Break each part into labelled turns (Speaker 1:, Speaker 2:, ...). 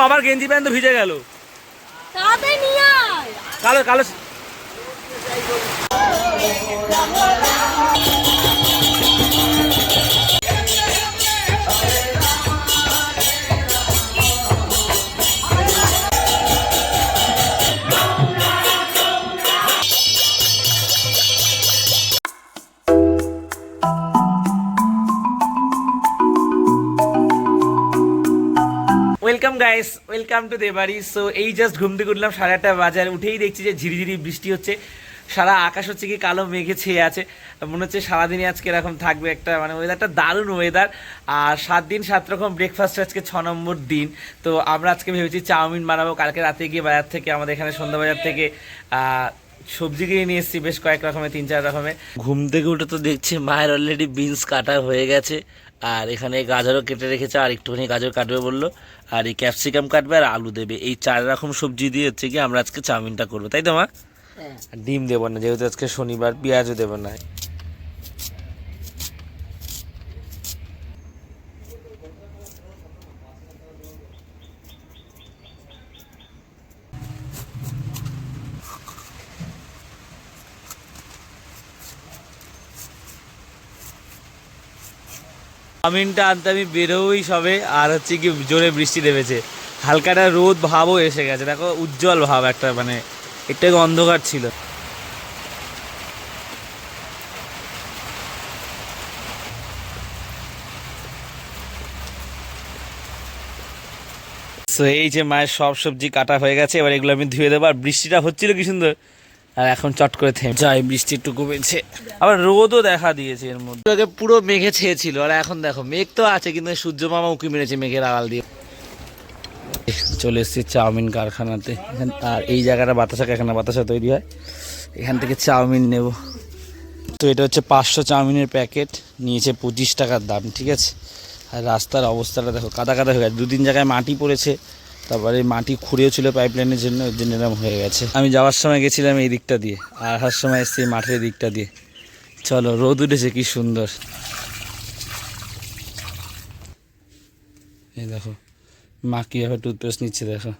Speaker 1: বাবার গেঞ্জি প্যান্ট তো ভিজে গেল। কালো কালো গাইস ওয়েলকাম টু দেবাড়ি সো এই জাস্ট ঘুম থেকে উঠলাম সাড়ে আটটা বাজার। উঠেই দেখছি যে ঝিরিঝিরি বৃষ্টি হচ্ছে। সারা আকাশ হচ্ছে কি কালো, মেঘে ছেয়ে আছে। মনে হচ্ছে সারাদিনই আজকে এরকম থাকবে একটা মানে ওয়েদারটা দারুণ ওয়েদার আর সাত দিন, সাত রকম ব্রেকফাস্ট আজকে ছ নম্বর দিন। তো আমরা আজকে ভেবেছি চাউমিন বানাবো। কালকে রাতে গিয়ে বাজার থেকে, আমাদের এখানে সন্ধ্যা বাজার থেকে সবজি কিনে নিয়ে এসেছি। বেশ কয়েক রকমের, তিন চার রকমের। ঘুম থেকে উঠে তো দেখছি মায়ের অলরেডি বিনস কাটা হয়ে গেছে। আর এখানে গাজরও কেটে রেখেছে আর একটুখানি গাজর কাটবে বলল। আর এই ক্যাপসিকাম কাটবে আর আলু দেবে। এই চার রকম সবজি দিয়ে হচ্ছে কি আমরা আজকে চাউমিনটা করব। তাই তো মা? আর ডিম দেবো না যেহেতু আজকে শনিবার পেঁয়াজও দেবো না। চাউমিনটা আনতে আমি বেরোই সবে, আর হচ্ছে কি জোরে বৃষ্টি নেমেছে। হালকাটা রোদ ভাবও এসে গেছে। দেখো, উজ্জ্বল ভাব একটা মানে একটু অন্ধকার ছিল। সো এই যে মায়ের সব সবজি কাটা হয়ে গেছে, এবার এগুলো আমি ধুয়ে দেবো। আর বৃষ্টিটা হচ্ছিল কি সুন্দর? আর এখন চট করে থেমে যাই বৃষ্টি একটু কমেছে। আবার রোদও দেখা দিয়েছে এর মধ্যে। আগে পুরো মেঘে ছেয়েছিল আর এখন দেখো মেঘ তো আছে কিন্তু সূর্য মামা উঁকি মেরেছে মেঘের আড়াল দিয়ে। চলে এসেছি চাউমিন কারখানাতে। এখান- আর এই জায়গাটা বাতাসা কারখানা বাতাসা তৈরি হয়। এখান থেকে চাউমিন নেব। তো এটা হচ্ছে পাঁচশো চাউমিনের প্যাকেট নিয়েছে পঁচিশ টাকার দাম ঠিক আছে? আর রাস্তার অবস্থাটা দেখো কাদা কাদা হয়ে গেছে। দুদিন জায়গায় মাটি পড়েছে তারপরে মাটি খুঁড়েও ছিল পাইপ লাইনের জন্য ওই জন্য এরকম হয়ে গেছে। আমি যাওয়ার সময় গেছিলাম এই দিকটা দিয়ে আর আসার সময় এসেছি মাঠের দিকটা দিয়ে। চলো রোদ উঠেছে কি সুন্দর। এই দেখো মা কীভাবে টুথপেস্ট নিচ্ছে দেখো।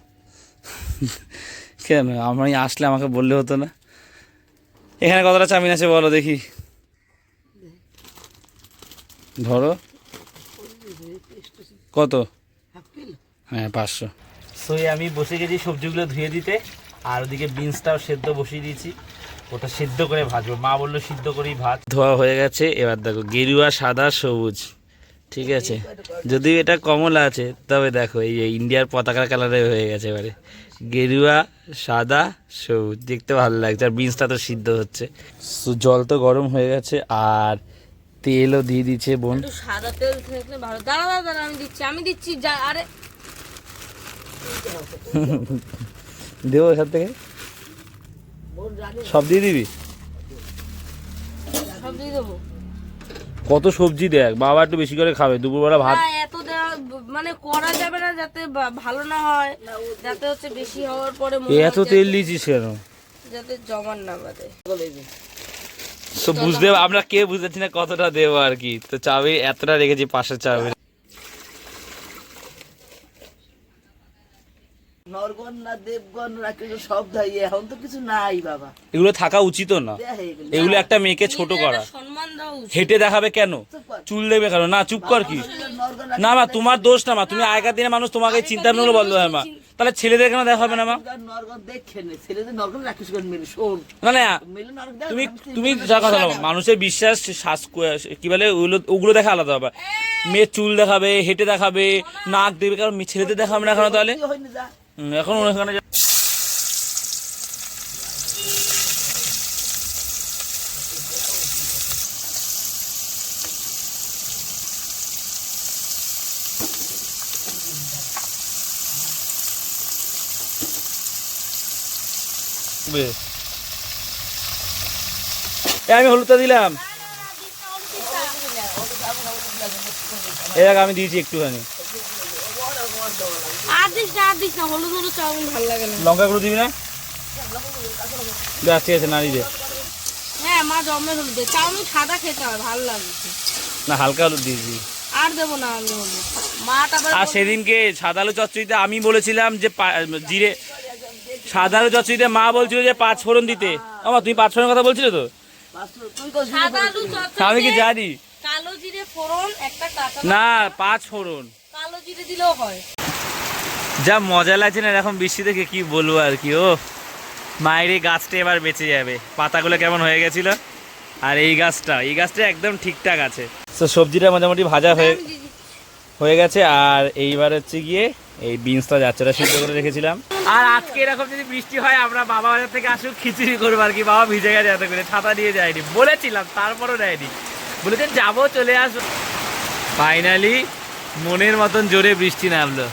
Speaker 1: কেন? আমি আসলে আমাকে বললে হতো না। এখানে কতটা চাউমিন আছে বলো দেখি। ধরো। কত? হ্যাঁ পাঁচশো। সই আমি বসে গেছি সবজিগুলো ধুয়ে দিতে আর ওদিকে বিনসটাও সেদ্ধ বসিয়ে দিয়েছি। ওটা সিদ্ধ করে ভাজবো। মা বলল সিদ্ধ করেই ভাত। ধোয়া হয়ে গেছে এবার দেখো গেরুয়া সাদা সবুজ ঠিক আছে? যদিও এটা কমলা আছে তবে দেখো এই যে ইন্ডিয়ার পতাকার কালারে হয়ে গেছে এবারে। গেরুয়া সাদা সবুজ দেখতে ভালো লাগছে আর বিনসটা তো সিদ্ধ হচ্ছে। জল তো গরম হয়ে গেছে আর তেলও দিয়ে দিচ্ছে বোন।
Speaker 2: সাদা তেল থাকলে ভালো। দাঁড়া দাঁড়া দাঁড়া আমি দিচ্ছি আমি দিচ্ছি যা আরে
Speaker 1: দেবো এখান থেকে? সব দিয়ে দিবি?
Speaker 2: সব দিয়ে দেবো।
Speaker 1: কত সবজি দেখ বাবা একটু বেশি করে খাবে দুপুরবেলা ভাত।
Speaker 2: এত মানে করা যাবে না যাতে ভালো না হয় যাতে হচ্ছে বেশি হওয়ার পরে
Speaker 1: এত তেল দিয়েছিস কেন?
Speaker 2: যাতে জমার না বাদে।
Speaker 1: তো বুঝতে আমরা কে বুঝতেছি না কতটা দেবো আর কি? তো চাবি এতটা রেখেছি পাশে চাবি।
Speaker 3: নরগণ না দেবগণ না সব ধাই এখন তো কিছু নাই বাবা।
Speaker 1: এগুলো থাকা উচিত না। এগুলো একটা মেয়েকে ছোট করা। হেঁটে দেখাবে কেন? চুল দেবে কেন? না চুপ কর কি? না মা তোমার দোষ না মা। তুমি আগের দিনে মানুষ তোমাকে চিন্তা ভাবনা বলল হ্যাঁ মা। তাহলে ছেলেদের কেন দেখাবে না মা?
Speaker 3: না। নে
Speaker 1: তুমি তুমি যা কথা বলো মানুষের বিশ্বাস শ্বাস কি বলে ওগুলো ওগুলো দেখা আলাদা হবে মেয়ের চুল দেখাবে হেঁটে দেখাবে নাক দেবে কারণ ছেলেদের দেখাবে না কেন তাহলে? এখন ওখানে আমি হলুদটা দিলাম। এই দেখ আমি দিয়েছি একটুখানি।
Speaker 2: দিস না আর দিস না হলুদ হলুদ চাউমিন ভালো লাগে না।
Speaker 1: লঙ্কা গুঁড়ো দিবি না? ঠিক আছে নাড়ি দে।
Speaker 2: হ্যাঁ মা জমের হলুদ দে। চাউমিন সাদা খেতে হয় ভালো
Speaker 1: না হালকা হলুদ
Speaker 2: আর দেবো না আমি হলুদ।
Speaker 1: আর সেদিনকে সাদালু চচ্চড়িতে আমি বলেছিলাম যে পা- জিরে সাদালু চচ্চড়িতে মা বলছিল যে পাঁচ ফোড়ন দিতে। আমার তুমি পাঁচ ফোড়ন কথা বলছিলে তো?
Speaker 2: সাদা আলু
Speaker 1: আমি কি জানি?
Speaker 2: কালো জিরে ফোড়ন একটা কাঁচা
Speaker 1: না পাঁচ ফোড়ন।
Speaker 2: কালো জিরে দিলেও হয়।
Speaker 1: যা মজা লাগছে না এরকম বৃষ্টি দেখে কি বলব আর কি ও। মায়ের এই গাছটা এবার বেঁচে যাবে। পাতাগুলো কেমন হয়ে গেছিল? আর এই গাছটা এই গাছটা একদম ঠিকঠাক আছে। তো সবজিটা মোটামুটি ভাজা হয়ে। হয়ে গেছে আর এইবার হচ্ছে গিয়ে এই বিনসটা যাচ্ছেটা সিদ্ধ করে রেখেছিলাম। আর আজকে এরকম যদি বৃষ্টি হয় আমরা বাবা বাজার থেকে আসুক খিচুড়ি করব আর কি। বাবা ভিজে গেছে এত করে ছাতা দিয়ে যায়নি। বলেছিলাম তারপরও দেয়নি। বলেছেন যাব চলে আসব। ফাইনালি মনের মতন জোরে বৃষ্টি নামলো।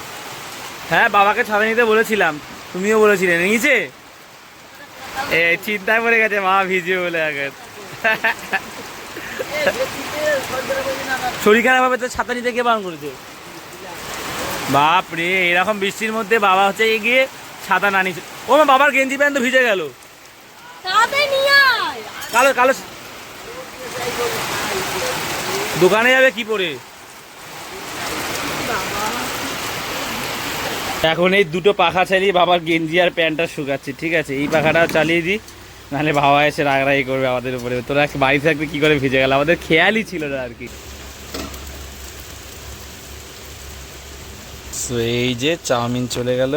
Speaker 1: হ্যাঁ বাবাকে ছাতা নিতে বলেছিলাম। তুমিও বলেছিলে নিয়েছে? এ চিন্তায় পড়ে গেছে মা ভিজিয়ে বলে আগে শরীর খারাপ হবে তো ছাতা নিতে কে বারণ করেছে? বাপ রে এরকম বৃষ্টির মধ্যে বাবা হচ্ছে গিয়ে ছাতা না নিচ্ছে ও মা বাবার গেঞ্জি প্যান্ট তো ভিজে গেল। কালো কালো দোকানে যাবে কি পরে? এখন এই দুটো পাখা চালিয়ে বাবার গেঞ্জি আর প্যান্টটা শুকাচ্ছি ঠিক আছে? এই পাখাটা চালিয়ে দিই নাহলে বাবা এসে রাগরাগি করবে আমাদের উপরে। তোরা বাড়ি থাকতে কি করে ভিজে গেল? আমাদের খেয়ালই ছিল না আর কি। এই যে চাউমিন চলে গেল।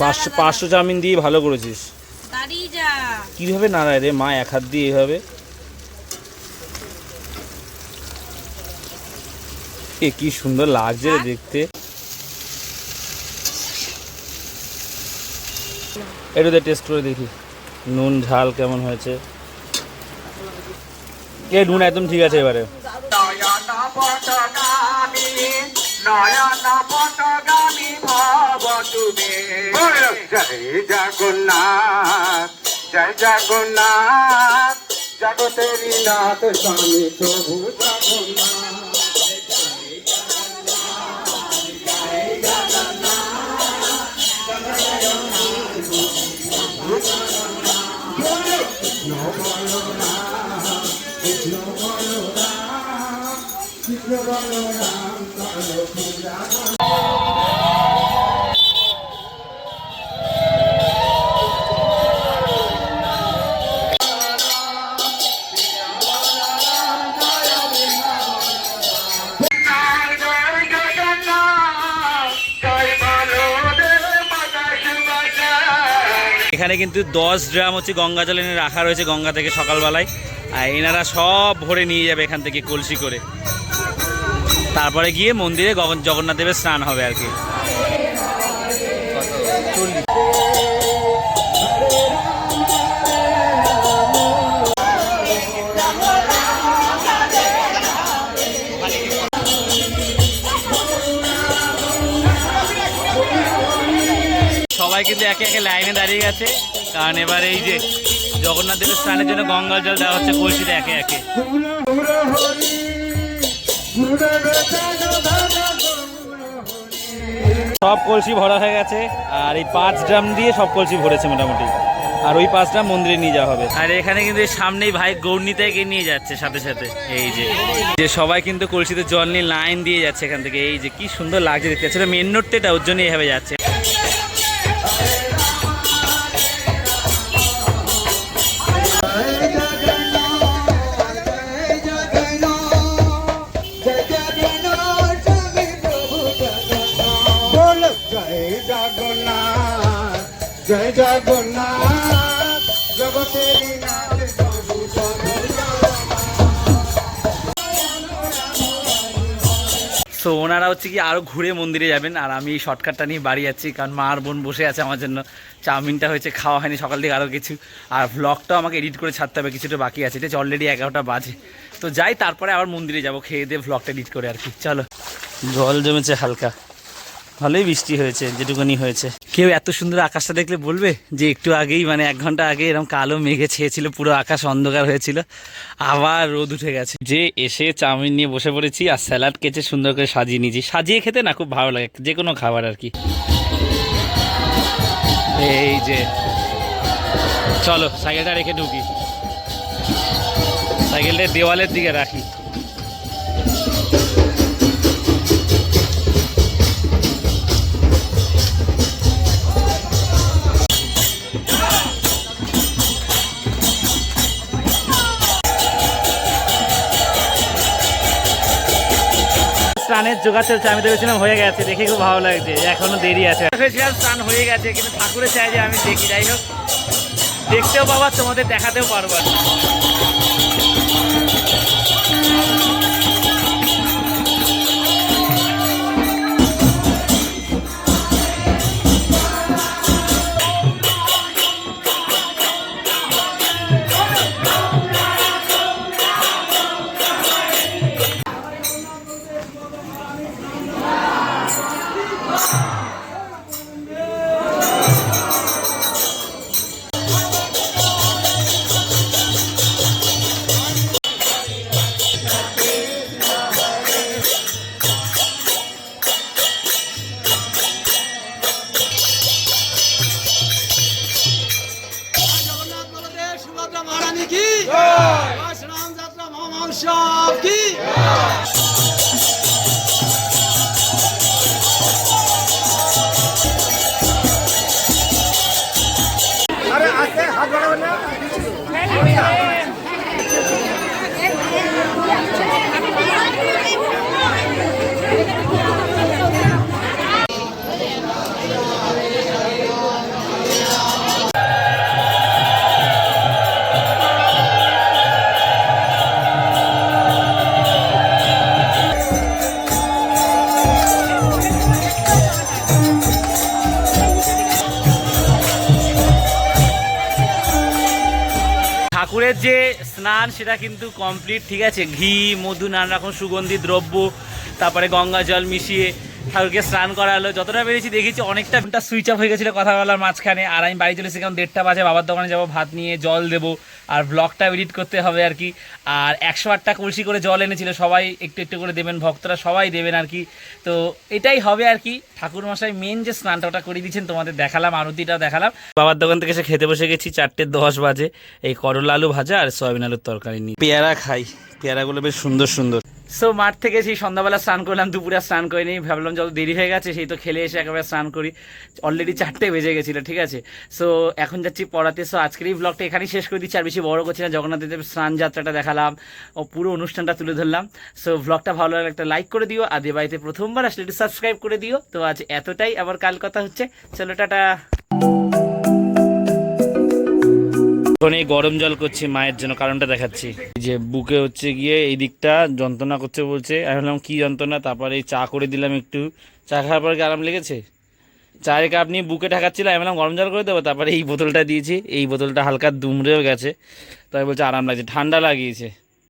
Speaker 1: পাঁচশো পাঁচশো চাউমিন দিয়ে ভালো করেছিস। কীভাবে নাড়ায় রে? মা এক হাত দিয়ে এভাবে এ কি সুন্দর লাগছে দেখতে। এটাতে টেস্ট করে দেখি। নুন, ঝাল কেমন হয়েছে? এ, নুন একদম ঠিক আছে এবারে।
Speaker 4: জগন্নাথ জগতেরি নাথ স্বামী প্রভু জগন্নাথ। জয়
Speaker 1: এখানে কিন্তু দশ ড্রাম হচ্ছে গঙ্গা জল এনে রাখা রয়েছে গঙ্গা থেকে সকালবেলায়। আর এনারা সব ভরে নিয়ে যাবে এখান থেকে কলসি করে। তারপরে গিয়ে মন্দিরে জগন্নাথ দেবের স্নান হবে আর কি। সবাই কিন্তু একে একে লাইনে দাঁড়িয়ে গেছে। কারণ এবার এই যে জগন্নাথ দেবের স্নানের জন্য গঙ্গা জল দেওয়া হচ্ছে কলসিতে একে একে। সব কলসি ভরা হয়ে গেছে আর এই পাঁচ ড্রাম দিয়ে সব কলসি ভরেছে মোটামুটি। আর ওই পাঁচ ড্রাম মন্দিরে নিয়ে যাওয়া হবে। আর এখানে কিন্তু সামনেই ভাই গৌরনীতে এগিয়ে নিয়ে যাচ্ছে সাথে সাথে। এই যে যে সবাই কিন্তু কলসিতে জল নিয়ে লাইন দিয়ে যাচ্ছে এখান থেকে। এই যে কি সুন্দর লাগছে দেখতে। সেটা মেন নোটটা ওর জন্য এইভাবে যাচ্ছে।
Speaker 4: জয় জগন্নাথ জয় জগন্নাথ জগতেরি নাথ প্রভু
Speaker 1: সো ওনারা হচ্ছে কি আরও ঘুরে মন্দিরে যাবেন আর আমি শর্টকাটটা নিয়ে বাড়ি যাচ্ছি কারণ মা আর বোন বসে আছে আমার জন্য। চাউমিনটা হয়েছে খাওয়া হয়নি সকাল থেকে আরও কিছু আর ভ্লগটাও আমাকে এডিট করে ছাড়তে হবে কিছুটা বাকি আছে। এটা অলরেডি এগারোটা বাজে। তো যাই তারপরে আবার মন্দিরে যাব খেয়ে দিয়ে ভ্লগটা এডিট করে আর কি। চলো। জল জমেছে হালকা। ভালোই বৃষ্টি হয়েছে যেটুকুনি হয়েছে। কেউ এত সুন্দর আকাশটা দেখলে বলবে যে একটু আগেই মানে এক ঘণ্টা আগে এরকম কালো মেঘে ছেয়েছিল পুরো আকাশ অন্ধকার হয়েছিল আবার রোদ উঠে গেছে। যে এসে চাউমিন নিয়ে বসে পড়েছি আর স্যালাড কেচে সুন্দর করে সাজিয়ে নিয়েছি। সাজিয়ে খেতে না খুব ভালো লাগে যে কোনো খাবার আর কি। এই যে চলো সাইকেলটা রেখে ঢুকি। সাইকেলটা দেওয়ালের দিকে রাখি। স্নানের জোগাড় আমি তো ভেবেছিলাম হয়ে গেছে, দেখে খুব ভালো লাগছে, এখনও দেরি আছে ভেবেছিলাম স্নান হয়ে গেছে, কিন্তু ঠাকুরের চাই যে আমি দেখি, যাই হোক দেখতেও পাবো তোমাদের দেখাতেও পারব।
Speaker 5: কি? জয়! শ্রীরাম যাত্রা মহোৎসব
Speaker 1: স্নান, সেটা কিন্তু কমপ্লিট ঠিক আছে? ঘি, মধু নানা রকম সুগন্ধি, দ্রব্য, তারপরে গঙ্গা জল মিশিয়ে ঠাকুরকে স্নান করালো। যতটা পেরেছি দেখেছি, অনেকটা সুইচ অফ হয়ে গেছিল কথা বলার মাঝখানে। আর আমি বাড়ি চলে কারণ দেড়টা বাজে, বাবার দোকানে যাব, ভাত নিয়ে জল দেবো। আর ব্লগটা এডিট করতে হবে আর কি। আর একশো আটটা কলসি করে জল এনেছিল, সবাই একটু একটু করে দেবেন, ভক্তরা সবাই দেবেন আর কি। তো এটাই হবে আর কি। ঠাকুর মশাই মেন যে স্নানটা ওটা করে দিয়েছেন, তোমাদের দেখালাম আরতিটা দেখালাম। বাবার দোকান থেকে এসে খেতে বসে গেছি, চারটে দশ বাজে। এই করলা আলু ভাজা আর সয়াবিন আলুর তরকারি নিয়ে। পেয়ারা খাই। পেয়ারাগুলো বেশ সুন্দর সুন্দর। সো মাঠ থেকে সেই সন্ধ্যাবেলা স্নান করলাম, দুপুরে স্নান করিনি, ভাবলাম যত দেরি হয়ে গেছে সেই তো খেলে এসে একেবারে স্নান করি। অলরেডি চারটে বেজে গেছিল, ঠিক আছে? সো এখন যাচ্ছি পড়াতে সো আজকের এই ব্লগটা এখানেই শেষ করে দিচ্ছি, আর বেশি বড় করছি না, জগন্নাথ দেবের স্নান যাত্রাটা দেখালাম ও পুরো অনুষ্ঠানটা তুলে ধরলাম। সো ব্লগটা ভালো লাগলে একটা লাইক করে দিও, আর দিয়ে বাড়িতে প্রথমবার আসলে একটু সাবস্ক্রাইব করে দিও। তো আজ এতটাই, আবার কাল কথা হচ্ছে। চলো, টাটা! এখন এই গরম জল করছি, মায়ের জন্য কারণটা দেখাচ্ছি। যে বুকে হচ্ছে গিয়ে এই দিকটা যন্ত্রণা করছে বলছে। আমি ভাবলাম, কী যন্ত্রণা? তারপরে এই চা করে দিলাম একটু। চা খাওয়ার পর কি আরাম লেগেছে? চায়ের কাপ নিয়ে বুকে ঢাকাচ্ছিল আমি ভাবলাম গরম জল করে দেবো। তারপরে এই বোতলটা দিয়েছি, এই বোতলটা হালকা দুমড়েও গেছে। তাই বলছে আরাম লাগছে, ঠান্ডা লাগিয়েছে।